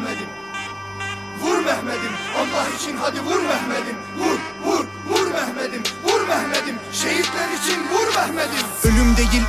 Mehmet'im. Vur Mehmet'im. Allah için hadi vur Mehmet'im. Vur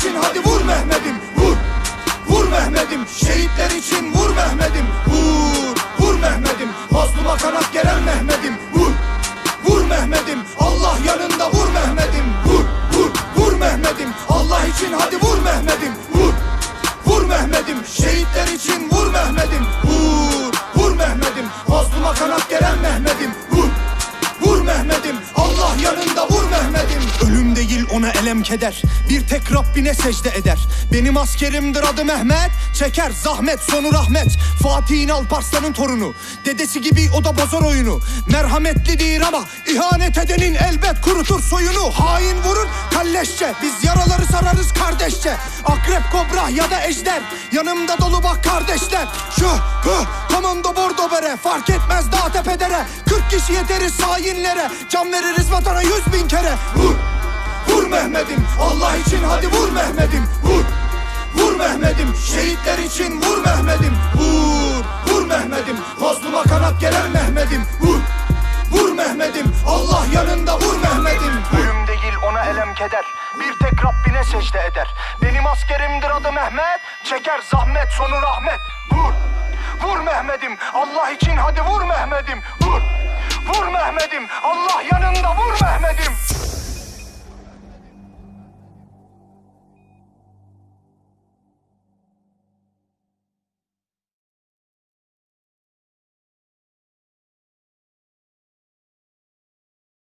için hadi vur Mehmet'im Vur. Vur Mehmet'im Şehitler için vur Mehmet'im. Vur vur Mehmet'im Mazluma kanat geren Mehmet'im. Vur vur Mehmet'im Allah yanında vur Mehmet'im. Vur vur vur Mehmet'im Allah için hadi vur Mehmet'im. Vur vur Mehmet'im Şehitler için vur Mehmet'im. Vur vur Mehmet'im Mazluma kanat geren Mehmet'im. Vur vur Mehmet'im Allah yanında vur Mehmet'im. Ölüm ona elem keder. Bir tek Rabbine secde eder. Benim askerimdir adı Mehmet. Çeker zahmet sonu rahmet. Fatih'in Alparslan'ın torunu. Dedesi gibi o da bozar oyunu. Merhametlidir ama ihanet edenin elbet kurutur soyunu. Hain vurur kalleşçe. Biz yaraları sararız kardeşçe. Akrep kobra ya da ejder. Yanımda dolu bak kardeşler. Şu hı komando bordo bere. Fark etmez dağ tepedere 40 kişi yeteriz hainlere Can veririz vatana yüz bin kere. Vur Mehmet'im. Allah için hadi vur Mehmet'im. Vur, vur Mehmet'im. Şehitler için vur Mehmet'im. Vur, vur Mehmet'im. Mazluma kanat gelen Mehmet'im. Vur, vur Mehmet'im. Allah yanında vur Mehmet'im. Ölüm değil ona elem keder. Bir tek Rabbine secde eder. Benim askerimdir adı Mehmet. Çeker zahmet sonu rahmet. Vur. Vur Mehmet'im. Allah için hadi vur Mehmet'im. Vur. Vur Mehmet'im. Allah yanında vur Mehmet'im